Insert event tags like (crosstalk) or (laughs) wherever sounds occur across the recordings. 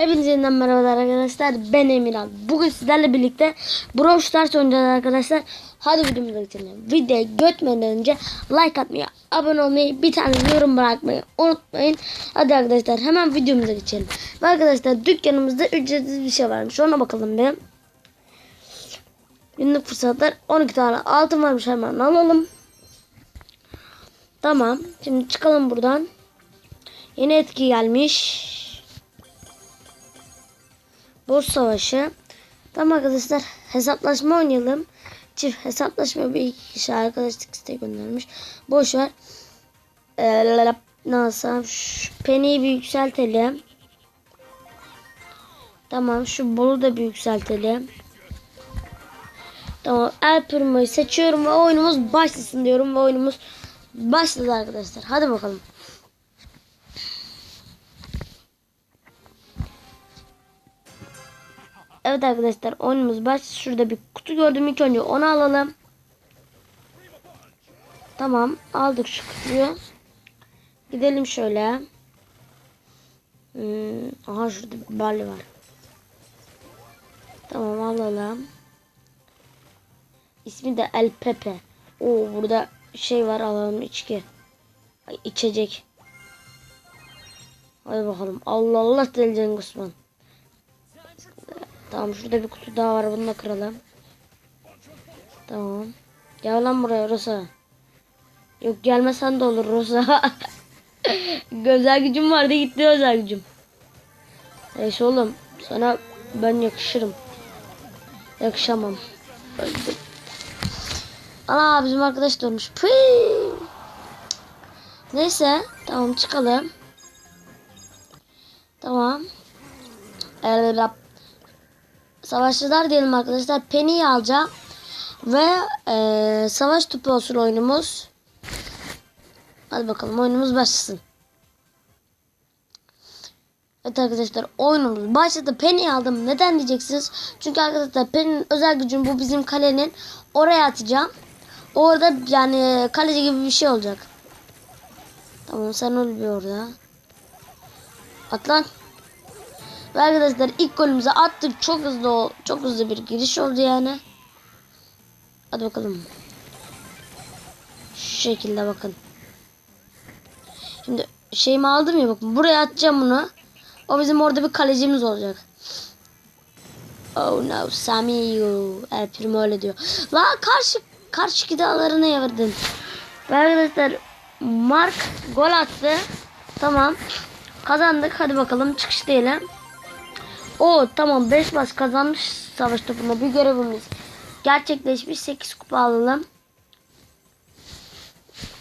Hepinize yeniden merhabalar arkadaşlar. Ben Emirhan. Bugün sizlerle birlikte Brawl Stars oynayacağız arkadaşlar. Hadi videomuza geçelim. Videoya götmeden önce like atmayı, abone olmayı, bir tane yorum bırakmayı unutmayın. Hadi arkadaşlar hemen videomuza geçelim. Ve arkadaşlar dükkanımızda ücretsiz bir şey varmış. Ona bakalım bir. Günlük fırsatlar 12 tane altın varmış hemen alalım. Tamam. Şimdi çıkalım buradan. Yeni etki gelmiş. Boş savaşı. Tamam arkadaşlar hesaplaşma oynayalım. Çift hesaplaşma bir iki kişi arkadaşlık isteği göndermiş. Boş ver. Ee, nasıl? Şu Penny'yi bir yükseltelim. Tamam şu bolu da bir yükseltelim. Tamam El Primo'yu seçiyorum ve oyunumuz başlasın diyorum ve oyunumuz başladı arkadaşlar. Hadi bakalım. Evet arkadaşlar oyunumuz baş. Şurada bir kutu gördüm ilk önce onu alalım. Tamam aldık şu kutuyu. Gidelim şöyle. Hmm, aha şurada bir barley var. Tamam alalım. İsmi de El Pepe. Oo burada şey var alalım içki. Ay, içecek. Hadi bakalım. Allah Allah deli Cengiz Osman. Tamam şurada bir kutu daha var bunu da kıralım. Tamam. Gel lan buraya Rosa. Yok gelmesen de olur Rosa. (laughs) özel gücüm vardı gitti özel gücüm. Neyse oğlum sana ben yakışırım. Yakışamam. Öldüm. Ana bizim arkadaş dönmüş. Pıy. Neyse tamam çıkalım. Tamam. El Savaşçılar diyelim arkadaşlar. Penny'yi alacağım. Ve e, savaş topu olsun oyunumuz. Hadi bakalım oyunumuz başlasın. Evet arkadaşlar oyunumuz başladı. Penny aldım. Neden diyeceksiniz? Çünkü arkadaşlar Penny'nin özel gücüm bu bizim kalenin. Oraya atacağım. Orada yani kaleci gibi bir şey olacak. Tamam sen öl bir orada. At lan. Ve arkadaşlar ilk golümüzü attık. Çok hızlı çok hızlı bir giriş oldu yani. Hadi bakalım. Şu şekilde bakın. Şimdi şeyimi aldım ya bakın. Buraya atacağım bunu. O bizim orada bir kalecimiz olacak. Oh no Samuel. El Primo öyle diyor. La karşı karşı gidalarına yavırdın. Ve arkadaşlar Mark gol attı. Tamam. Kazandık. Hadi bakalım çıkış diyelim. O tamam 5 maç kazanmış savaş topunda bir görevimiz gerçekleşmiş 8 kupa alalım.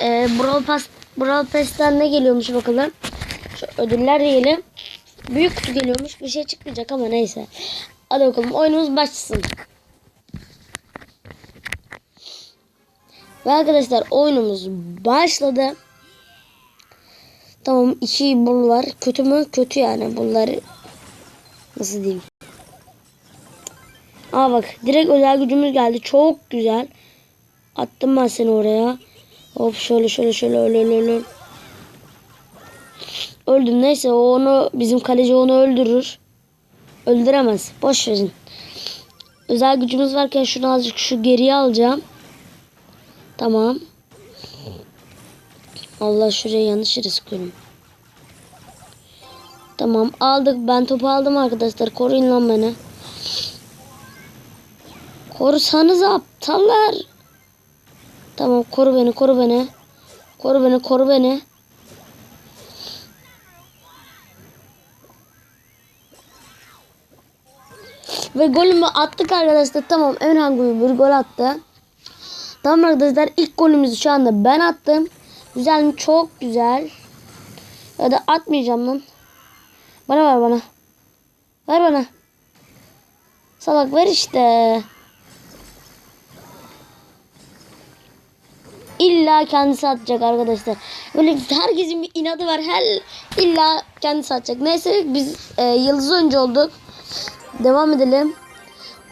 Ee, Brawl Pass Brawl Pass'ten ne geliyormuş bakalım. Şu ödüller diyelim. Büyük kutu geliyormuş. Bir şey çıkmayacak ama neyse. Hadi bakalım oyunumuz başlasın. Ve arkadaşlar oyunumuz başladı. Tamam iki bul var. Kötü mü? Kötü yani bunları Nasıl diyeyim? Aa bak direkt özel gücümüz geldi. Çok güzel. Attım ben seni oraya. Hop şöyle şöyle şöyle öyle öyle öyle. Öldüm neyse o onu bizim kaleci onu öldürür. Öldüremez. Boş verin. Özel gücümüz varken şunu azıcık şu geriye alacağım. Tamam. Allah şuraya yanlış yere sıkıyorum. Tamam aldık. Ben topu aldım arkadaşlar. Koruyun lan beni. Korusanız aptallar. Tamam koru beni koru beni. Koru beni koru beni. Ve golümü attık arkadaşlar. Tamam Emirhan Gül bir gol attı. Tamam arkadaşlar ilk golümüzü şu anda ben attım. Güzel mi? Çok güzel. Ya da atmayacağım lan. Bana ver bana. Ver bana. Salak ver işte. İlla kendisi atacak arkadaşlar. Böyle herkesin bir inadı var. Her illa kendisi atacak. Neyse biz e, yıldız önce olduk. Devam edelim.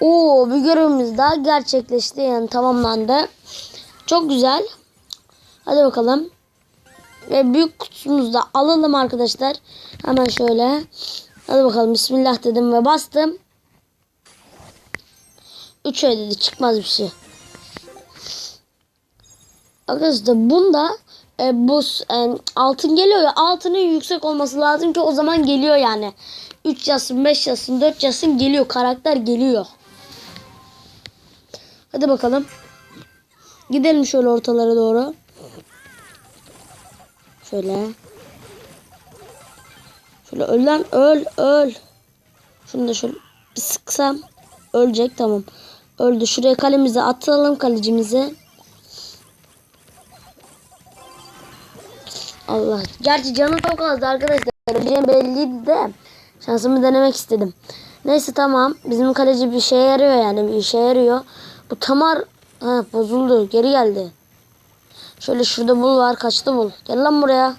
Oo bir görevimiz daha gerçekleşti yani tamamlandı. Çok güzel. Hadi bakalım. Ve büyük kutumuzu da alalım arkadaşlar. Hemen şöyle. Hadi bakalım bismillah dedim ve bastım. 3 dedi çıkmaz bir şey. Arkadaşlar bunda e, bu e, altın geliyor ya altının yüksek olması lazım ki o zaman geliyor yani. 3 yazsın 5 yazsın 4 yazsın geliyor karakter geliyor. Hadi bakalım. Gidelim şöyle ortalara doğru. Şöyle. Şöyle öl lan öl öl. Şunu da şöyle bir sıksam ölecek tamam. Öldü. Şuraya kalemizi atalım kalecimizi. Allah. Gerçi canı çok azdı arkadaşlar. Benim belliydi de. Şansımı denemek istedim. Neyse tamam. Bizim kaleci bir şeye yarıyor yani. Bir işe yarıyor. Bu tamar ha, bozuldu. Geri geldi. Şöyle şurada mul var. Kaçtı mul. Gel lan buraya.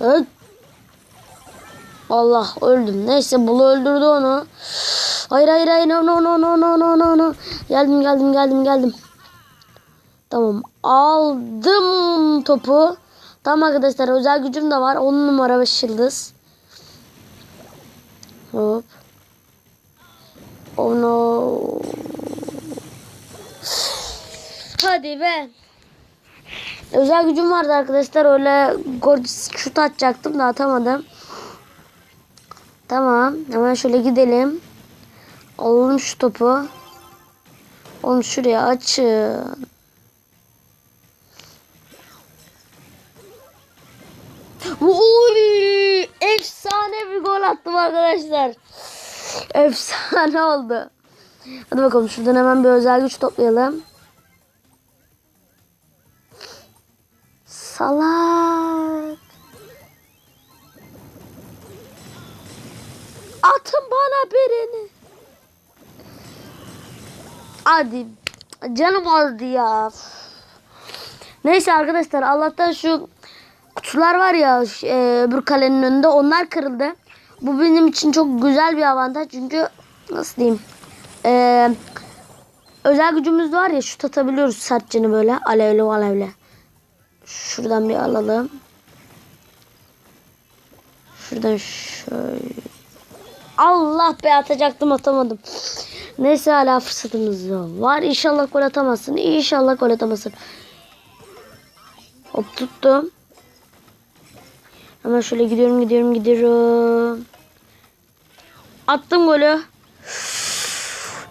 Evet. Allah öldüm. Neyse bulu öldürdü onu. Hayır hayır hayır. No no no no no no no no. Geldim geldim geldim geldim. Tamam. Aldım topu. Tamam arkadaşlar özel gücüm de var. 10 numara 5 yıldız. Hop. Oh no. Hadi be. Özel gücüm vardı arkadaşlar. Öyle gol şut atacaktım da atamadım. Tamam. Hemen şöyle gidelim. Alalım şu topu. Onu şuraya açın. Uy! Efsane bir gol attım arkadaşlar. Efsane oldu. Hadi bakalım şuradan hemen bir özel güç toplayalım. Salak. Atın bana birini. Hadi. Canım azdı ya. Neyse arkadaşlar Allah'tan şu kutular var ya e, öbür kalenin önünde onlar kırıldı. Bu benim için çok güzel bir avantaj çünkü nasıl diyeyim e, özel gücümüz var ya şut atabiliyoruz sertçeni böyle alevli alevli. Şuradan bir alalım. Şuradan şöyle. Allah be atacaktım atamadım. Neyse hala fırsatımız var. İnşallah gol atamazsın. İnşallah gol atamazsın. Hop tuttum. Hemen şöyle gidiyorum gidiyorum gidiyorum. Attım golü.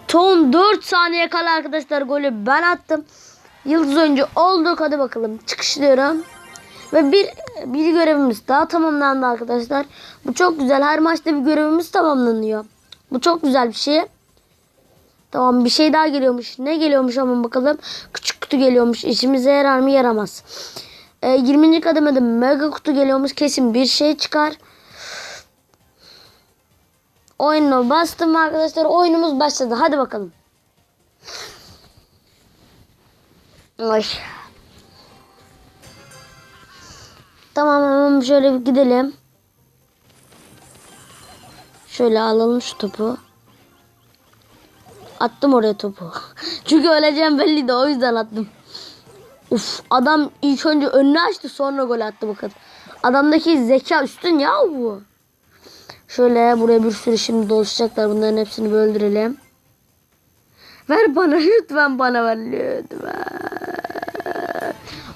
Son 4 saniye kala arkadaşlar golü ben attım. Yıldız oyuncu olduk. Hadi bakalım çıkışlıyorum. Ve bir, bir görevimiz daha tamamlandı arkadaşlar. Bu çok güzel. Her maçta bir görevimiz tamamlanıyor. Bu çok güzel bir şey. Tamam bir şey daha geliyormuş. Ne geliyormuş ama bakalım. Küçük kutu geliyormuş. İşimize yarar mı yaramaz. E, 20. kademede mega kutu geliyormuş. Kesin bir şey çıkar. Oyunu bastım arkadaşlar. Oyunumuz başladı. Hadi bakalım. Ay. Tamam hemen şöyle bir gidelim. Şöyle alalım şu topu. Attım oraya topu. (laughs) Çünkü öleceğim belliydi o yüzden attım. Uf adam ilk önce önünü açtı sonra gol attı bakın. Adamdaki zeka üstün ya bu. Şöyle buraya bir sürü şimdi dolaşacaklar. Bunların hepsini bir öldürelim. Ver bana lütfen bana ver lütfen.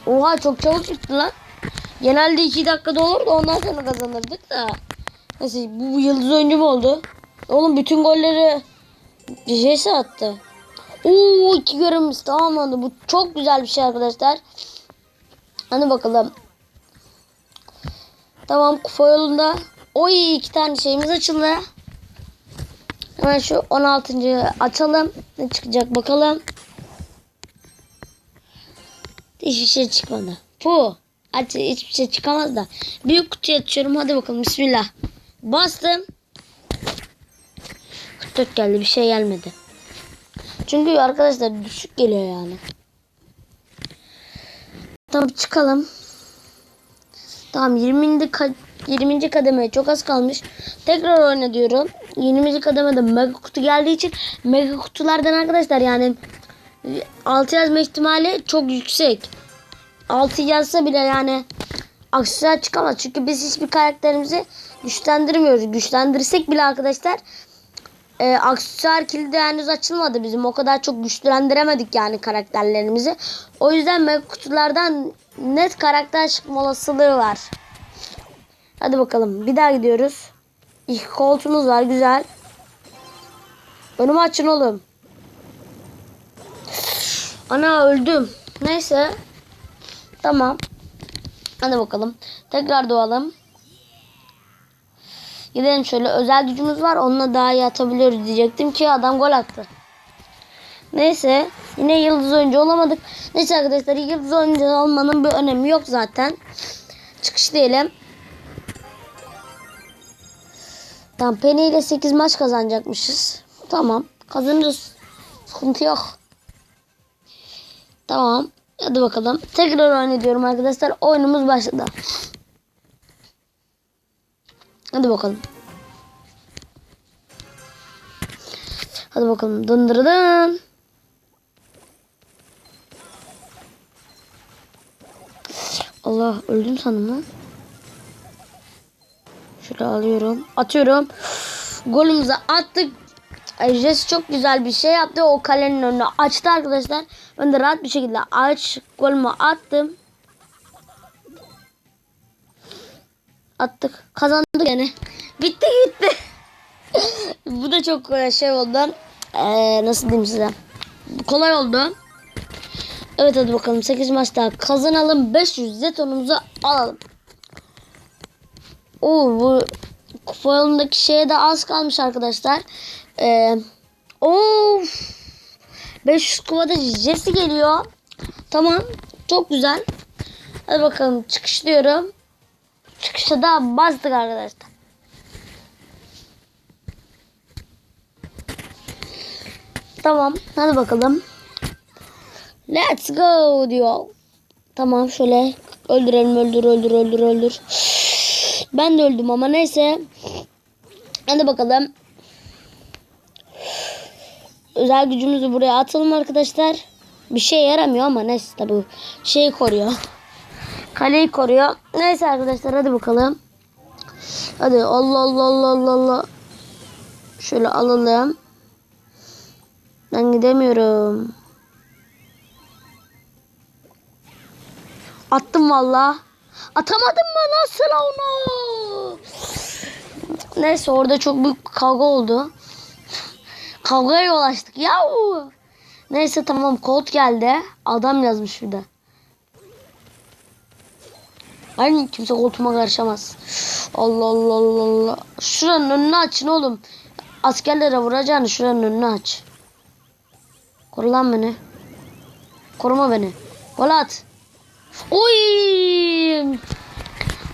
Oha çok çabuk çıktı lan. Genelde 2 dakikada olur da ondan sonra kazanırdık da. Neyse bu, yıldız oyuncu mu oldu? Oğlum bütün golleri Jesse attı. Oo iki görevimiz tamamlandı. Bu çok güzel bir şey arkadaşlar. Hadi bakalım. Tamam kupa yolunda. Oy iki tane şeyimiz açıldı. Hemen şu 16. açalım. Ne çıkacak bakalım. Hiçbir şey çıkmadı. Pu. Aç hiçbir şey çıkamaz da. Büyük kutuya açıyorum. Hadi bakalım. Bismillah. Bastım. 44 geldi. Bir şey gelmedi. Çünkü arkadaşlar düşük geliyor yani. Tamam çıkalım. Tamam 20. Ka 20. kademeye çok az kalmış. Tekrar oyna diyorum. 20. kademede mega kutu geldiği için mega kutulardan arkadaşlar yani 6 yazma ihtimali çok yüksek. 6 yazsa bile yani aksesuar çıkamaz. Çünkü biz hiçbir karakterimizi güçlendirmiyoruz. Güçlendirsek bile arkadaşlar e, aksesuar kilidi henüz açılmadı bizim. O kadar çok güçlendiremedik yani karakterlerimizi. O yüzden mega kutulardan net karakter çıkma olasılığı var. Hadi bakalım. Bir daha gidiyoruz. İlk koltuğumuz var. Güzel. Önümü açın oğlum. Ana öldüm. Neyse. Tamam. Hadi bakalım. Tekrar doğalım. Gidelim şöyle. Özel gücümüz var. Onunla daha iyi atabiliyoruz diyecektim ki adam gol attı. Neyse. Yine yıldız oyuncu olamadık. Neyse arkadaşlar yıldız oyuncu olmanın bir önemi yok zaten. Çıkış diyelim. Tamam Penny ile 8 maç kazanacakmışız. Tamam. Kazanırız. Sıkıntı yok. Tamam. Hadi bakalım. Tekrar oynayıyorum arkadaşlar. Oyunumuz başladı. Hadi bakalım. Hadi bakalım. Dındırıdın. Allah öldüm sandım lan. Şöyle alıyorum. Atıyorum. Golümüzü attık. Jess çok güzel bir şey yaptı. O kalenin önünü açtı arkadaşlar. Ben de rahat bir şekilde aç golümü attım. Attık. Kazandık yani. Bitti gitti. (laughs) Bu da çok e, şey oldu. Ee, nasıl diyeyim size? Kolay oldu. Evet hadi bakalım 8 maç daha kazanalım. 500 jetonumuzu alalım. Oo bu kupa yolundaki şeye de az kalmış arkadaşlar. Ee, of 500 kupada Jesse geliyor. Tamam. Çok güzel. Hadi bakalım çıkış diyorum. Çıkışta da bastık arkadaşlar. Tamam. Hadi bakalım. Let's go diyor. Tamam şöyle öldürelim öldür öldür öldür öldür. Ben de öldüm ama neyse. Hadi bakalım. Özel gücümüzü buraya atalım arkadaşlar. Bir şey yaramıyor ama neyse tabi şey koruyor. Kaleyi koruyor. Neyse arkadaşlar hadi bakalım. Hadi Allah Allah Allah Allah Allah. Şöyle alalım. Ben gidemiyorum. Attım valla. Atamadım mı nasıl onu? Neyse orada çok büyük bir kavga oldu. Kavgaya yol açtık. Yahu. Neyse tamam kod geldi. Adam yazmış şurada. Hani kimse koltuğuma karışamaz. Allah Allah Allah Allah. Şuranın önünü açın oğlum. Askerlere vuracağını şuranın önünü aç. Koru beni. Koruma beni. Gol at. Oy!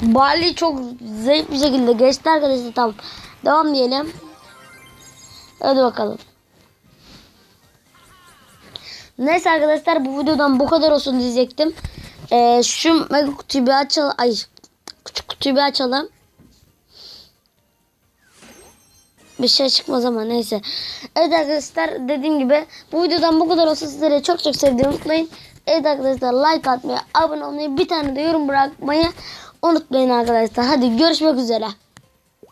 Bali çok zayıf bir şekilde geçti arkadaşlar. Tamam. Devam diyelim. Hadi bakalım. Neyse arkadaşlar bu videodan bu kadar olsun diyecektim. Ee, şu mega kutuyu bir açalım. Ay küçük kutuyu bir açalım. Bir şey çıkmaz ama neyse. Evet arkadaşlar dediğim gibi bu videodan bu kadar olsun sizlere çok çok sevdiğimi unutmayın. Evet arkadaşlar like atmayı, abone olmayı, bir tane de yorum bırakmayı unutmayın arkadaşlar. Hadi görüşmek üzere.